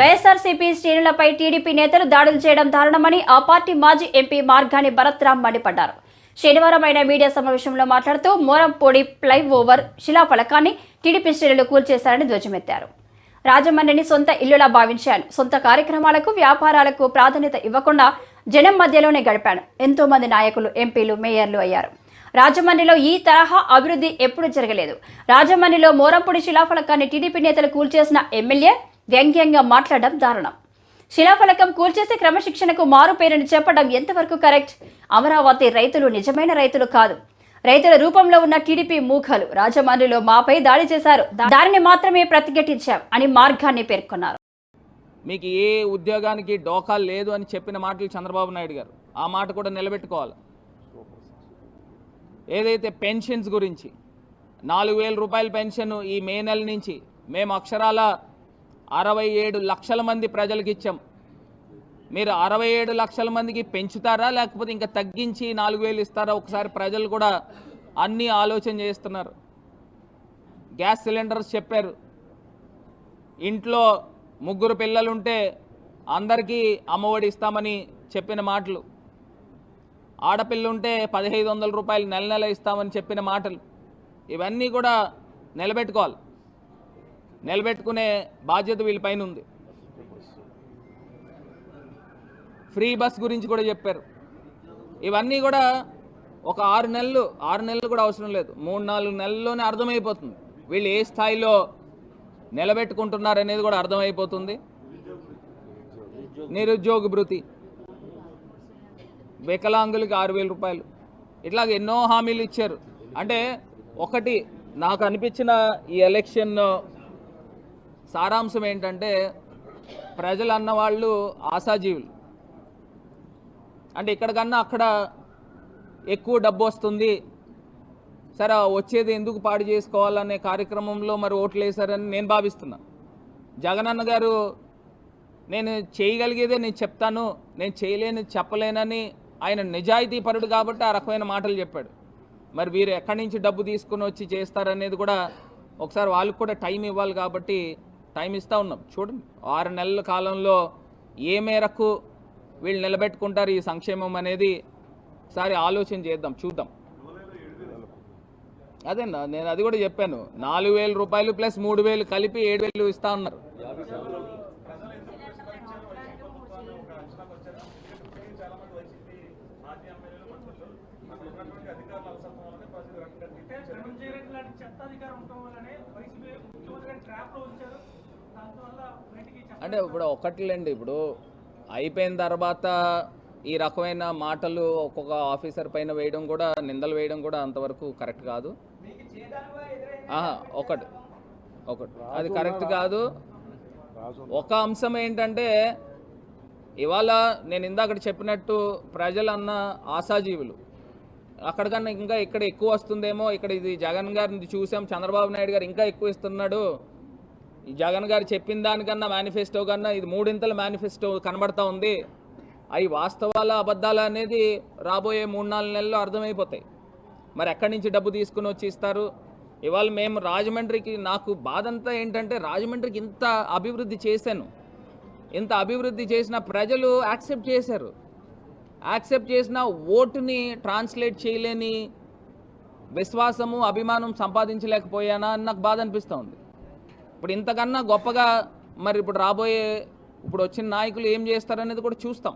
వైఎస్ఆర్సీపీ శ్రేణులపై టీడీపీ నేతలు దాడులు చేయడం దారుణమని ఆ పార్టీ మాజీ ఎంపీ మార్గాని భరత్రామ్ మండిపడ్డారు. శనివారం ఆయన మీడియా సమావేశంలో మాట్లాడుతూ మోరంపూడి ఫ్లైఓవర్ శిలాఫలకాన్ని టీడీపీ శ్రేణులు కూల్చేశారని ధ్వజమెత్తారు. రాజమండ్రిని సొంత ఇల్లులా భావించాను సొంత కార్యక్రమాలకు వ్యాపారాలకు ప్రాధాన్యత ఇవ్వకుండా జనం మధ్యలోనే గడిపాను ఎంతో మంది నాయకులు ఎంపీలు మేయర్లు అయ్యారు. రాజమండ్రిలో ఈ తరహా అభివృద్ధి ఎప్పుడూ జరగలేదు. రాజమండ్రిలో మోరంపూడి శిలాఫలకాన్ని టీడీపీ నేతలు కూల్చేసిన ఎమ్మెల్యే వ్యంగ్యంగా మాట్లాడడం దారుణం. శిలాఫలకం కూల్చేసి క్రమశిక్షణకు మారు పేరుని చెప్పడం ఎంతవరకు కరెక్ట్? అమరావతి రైతులు నిజమైన రైతులు కాదు. రైతుల రూపంలో ఉన్న టీడీపీ మూఖలు రాజమండ్రిలో మాపై దాడి చేశారు. దానిని మాత్రమే ప్రతిఘటించాం అని మార్గాన్ని పేర్కొన్నారు. మీకు ఏ ఉద్యోగానికి డోకా లేదు అని చెప్పిన మాటలు చంద్రబాబు నాయుడు గారు. ఆ మాట కూడా నిలబెట్టుకోవాలి? ఏదైతే పెన్షన్స్ గురించి నాలుగు వేల రూపాయల పెన్షన్ ఈ మే నెల నుంచి మేము అక్షరాల అరవై ఏడు లక్షల మంది ప్రజలకు ఇచ్చాం. మీరు అరవై ఏడు లక్షల మందికి పెంచుతారా? లేకపోతే ఇంకా తగ్గించి నాలుగు వేలు ఇస్తారా? ఒకసారి ప్రజలు కూడా అన్నీ ఆలోచన చేస్తున్నారు. గ్యాస్ సిలిండర్స్ చెప్పారు. ఇంట్లో ముగ్గురు పిల్లలుంటే అందరికీ అమ్మఒడి ఇస్తామని చెప్పిన మాటలు. ఆడపిల్ల ఉంటే వందల రూపాయలు నెల నెల ఇస్తామని చెప్పిన మాటలు. ఇవన్నీ కూడా నిలబెట్టుకోవాలి. నిలబెట్టుకునే బాధ్యత వీళ్ళపైన ఉంది. ఫ్రీ బస్ గురించి కూడా చెప్పారు. ఇవన్నీ కూడా ఒక ఆరు నెలలు ఆరు నెలలు కూడా అవసరం లేదు. మూడు నాలుగు నెలల్లోనే అర్థమైపోతుంది. వీళ్ళు ఏ స్థాయిలో నిలబెట్టుకుంటున్నారు అనేది కూడా అర్థమైపోతుంది. నిరుద్యోగ భృతి. వికలాంగులకి ఆరు వేల రూపాయలు. ఇట్లాగ ఎన్నో హామీలు ఇచ్చారు. అంటే ఒకటి నాకు అనిపించిన ఈ ఎలక్షన్ సారాంశం ఏంటంటే ప్రజలు అన్నవాళ్ళు ఆశాజీవులు. అంటే ఇక్కడికన్నా అక్కడ ఎక్కువ డబ్బు వస్తుంది. సరే వచ్చేది ఎందుకు పాడు చేసుకోవాలనే కార్యక్రమంలో మరి ఓట్లు వేశారని నేను భావిస్తున్నా. జగనన్న గారు నేను చేయగలిగేదే నేను చెప్తాను నేను చేయలేని చెప్పలేనని ఆయన నిజాయితీ పరుడు కాబట్టి ఆ రకమైన మాటలు చెప్పాడు. మరి వీరు ఎక్కడి నుంచి డబ్బు తీసుకుని వచ్చి చేస్తారనేది కూడా ఒకసారి వాళ్ళకు కూడా టైం ఇవ్వాలి కాబట్టి టైం ఇస్తూ ఉన్నాం. చూడండి ఆరు నెలల కాలంలో ఏ మేరకు వీళ్ళు నిలబెట్టుకుంటారు ఈ సంక్షేమం అనేది ఒకసారి ఆలోచన చేద్దాం చూద్దాం. అదే నేను అది కూడా చెప్పాను నాలుగు వేల రూపాయలు ప్లస్ మూడు వేలు కలిపి ఏడు వేలు ఇస్తా ఉన్నారు. చెత్త అధికారం ఉండటం వల్లనే వైసీపీ ముఖ్యమంత్రి ట్రాప్లో ఉంచారు. అంటే ఇప్పుడు ఒకటిలేండి ఇప్పుడు అయిపోయిన తర్వాత ఈ రకమైన మాటలు ఒక్కొక్క ఆఫీసర్ పైన వేయడం కూడా నిందలు వేయడం కూడా అంతవరకు కరెక్ట్ కాదు. ఒకటి ఒకటి. అది కరెక్ట్ కాదు. ఒక అంశం ఏంటంటే ఇవాళ నేను ఇందాక చెప్పినట్టు ప్రజలన్న ఆశాజీవులు. అక్కడికన్నా ఇంకా ఇక్కడ ఎక్కువ వస్తుందేమో ఇక్కడ ఇది జగన్ గారిని చూసాం చంద్రబాబు నాయుడు గారు ఇంకా ఎక్కువ ఇస్తున్నాడు. ఈ జగన్ గారు చెప్పిన దానికన్నా మేనిఫెస్టో కన్నా ఇది మూడింతల మేనిఫెస్టో కనబడతా ఉంది. అవి వాస్తవాల అబద్ధాలు అనేది రాబోయే మూడు నాలుగు నెలల్లో అర్థమైపోతాయి. మరి ఎక్కడి నుంచి డబ్బు తీసుకుని వచ్చి ఇస్తారు? ఇవాళ మేము రాజమండ్రికి నాకు బాధ అంతా ఏంటంటే రాజమండ్రికి ఇంత అభివృద్ధి చేశాను. ఇంత అభివృద్ధి చేసిన ప్రజలు యాక్సెప్ట్ చేశారు. యాక్సెప్ట్ చేసిన ఓటుని ట్రాన్స్లేట్ చేయలేని విశ్వాసము అభిమానం సంపాదించలేకపోయానా అని నాకు బాధ అనిపిస్తూ ఉంది. ఇప్పుడు ఇంతకన్నా గొప్పగా మరి ఇప్పుడు రాబోయే ఇప్పుడు వచ్చిన నాయకులు ఏం చేస్తారనేది కూడా చూస్తాం.